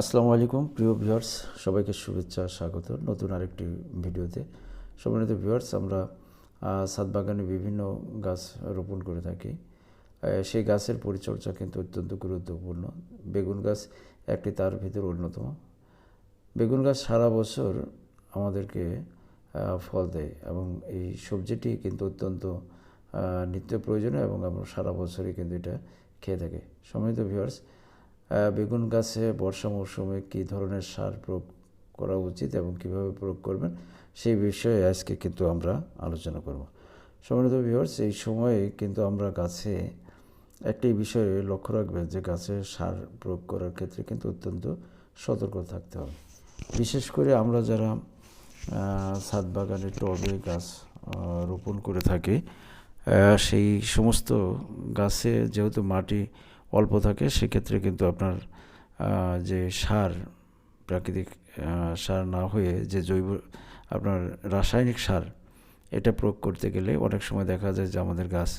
আসসালামু আলাইকুম, প্রিয় ভিউয়ার্স, সবাইকে শুভেচ্ছা, স্বাগত নতুন আরেকটি ভিডিওতে। সম্মানিত ভিউয়ার্স, আমরা ছাদ বাগানে বিভিন্ন গাছ রোপণ করে থাকি। সেই গাছের পরিচর্যা কিন্তু অত্যন্ত গুরুত্বপূর্ণ। বেগুন গাছ একটি তার ভিতর অন্যতম। বেগুন গাছ সারা বছর আমাদেরকে ফল দেয় এবং এই সবজিটি কিন্তু অত্যন্ত নিত্য প্রয়োজনীয় এবং আমরা সারা বছরই কিন্তু এটা খেয়ে থাকি। সম্মানিত ভিউয়ার্স বেগুন গাছে বর্ষা মৌসুমে কী ধরনের সার প্রয়োগ করা উচিত এবং কীভাবে প্রয়োগ করবেন সেই বিষয়ে আজকে কিন্তু আমরা আলোচনা করব। সম্মানিত ভিউয়ার্স এই সময়ে কিন্তু আমরা গাছে একটি বিষয়ে লক্ষ্য রাখবেন যে গাছে সার প্রয়োগ করার ক্ষেত্রে কিন্তু অত্যন্ত সতর্ক থাকতে হবে। বিশেষ করে আমরা যারা ছাদ বাগানে টবে গাছ রোপণ করে থাকি সেই সমস্ত গাছে যেহেতু মাটি অল্প থাকে, সেক্ষেত্রে কিন্তু আপনার যে সার, প্রাকৃতিক সার না হয়ে যে জৈব, আপনার রাসায়নিক সার, এটা প্রয়োগ করতে গেলে অনেক সময় দেখা যায় যে আমাদের গাছ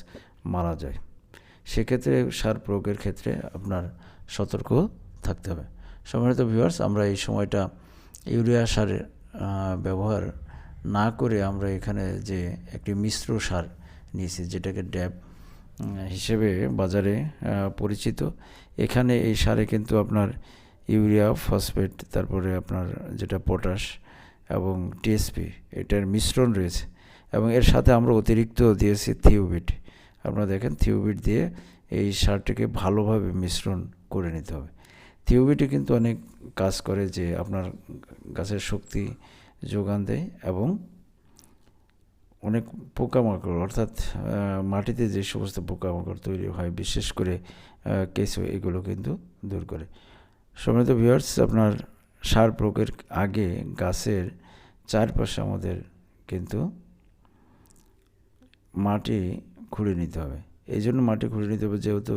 মারা যায়। সেক্ষেত্রে সার প্রয়োগের ক্ষেত্রে আপনার সতর্ক থাকতে হবে। সম্মানিত ভিউয়ার্স আমরা এই সময়টা ইউরিয়া সারের ব্যবহার না করে আমরা এখানে যে একটি মিশ্র সার নিয়েছি, যেটাকে ড্যাব হিসেবে বাজারে পরিচিত। এখানে এই সারে কিন্তু আপনার ইউরিয়া, ফসফেট, তারপরে আপনার যেটা পটাশ এবং টিএসপি এটার মিশ্রণ রয়েছে। এবং এর সাথে আমরা অতিরিক্ত দিয়েছি থিওবিট। আপনারা দেখেন, থিওবিট দিয়ে এই সারটিকে ভালোভাবে মিশ্রণ করে নিতে হবে। থিওবিটে কিন্তু অনেক কাজ করে যে আপনার গাছের শক্তি যোগান দেয় এবং অনেক পোকামাকড়, অর্থাৎ মাটিতে যে সমস্ত পোকামাকড় তৈরি হয়, বিশেষ করে কেঁচো, এগুলো কিন্তু দূর করে। সম্মানিত ভিউয়ার্স, আপনার সার প্রয়োগের আগে গাছের চারপাশে আমাদের কিন্তু মাটি খুঁড়ে নিতে হবে। এই জন্য মাটি খুঁড়ে নিতে হবে, যেহেতু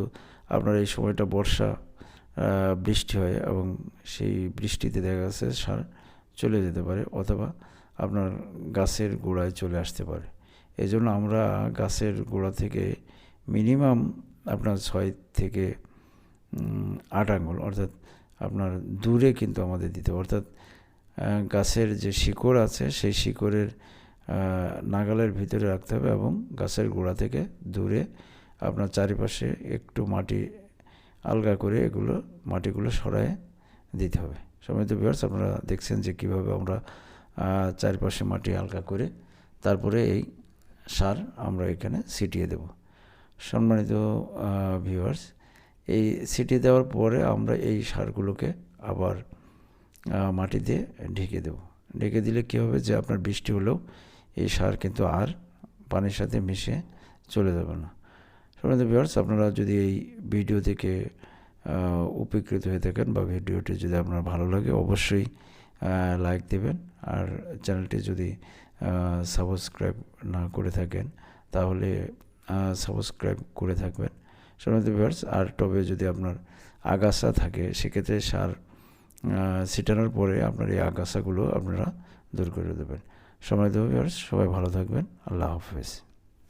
আপনার এই সময়টা বর্ষা বৃষ্টি হয় এবং সেই বৃষ্টিতে দেখা যাচ্ছে সার চলে যেতে পারে অথবা আপনার গাছের গোড়ায় চলে আসতে পারে। এই জন্য আমরা গাছের গোড়া থেকে মিনিমাম আপনার ছয় থেকে আট আঙুল অর্থাৎ আপনার দূরে কিন্তু আমাদের দিতে অর্থাৎ গাছের যে শিকড় আছে সেই শিকড়ের নাগালের ভিতরে রাখতে হবে এবং গাছের গোড়া থেকে দূরে আপনার চারিপাশে একটু মাটি, আলগা করে এগুলো মাটিগুলো সরায় দিতে হবে। সময় তো বিয়ার্স আপনারা দেখছেন যে কীভাবে আমরা চারপাশে মাটি আলগা করে তারপরে এই সার আমরা এখানে ছিটিয়ে দেব। সম্মানিত ভিউয়ার্স এই ছিটিয়ে দেওয়ার পরে আমরা এই সারগুলোকে আবার মাটি দিয়ে ঢেকে দেব। ঢেকে দিলে কী হবে যে আপনার বৃষ্টি হলেও এই সার কিন্তু আর পানির সাথে মিশে চলে যাবে না। সম্মানিত ভিউয়ার্স আপনারা যদি এই ভিডিও থেকে উপকৃত হয়ে থাকেন বা ভিডিওটি যদি আপনার ভালো লাগে, অবশ্যই লাইক দেবেন। আর চ্যানেলটি যদি সাবস্ক্রাইব না করে থাকেন, তাহলে সাবস্ক্রাইব করে থাকবেন। সম্মানিত ভিউয়ার্স, আর টবে যদি আপনার আগাছা থাকে, সেক্ষেত্রে সার ছিটানোর পরে আপনার এই আগাছাগুলো আপনারা দূর করে দেবেন। সম্মানিত ভিউয়ার্স, সবাই ভালো থাকবেন। আল্লাহ হাফেজ।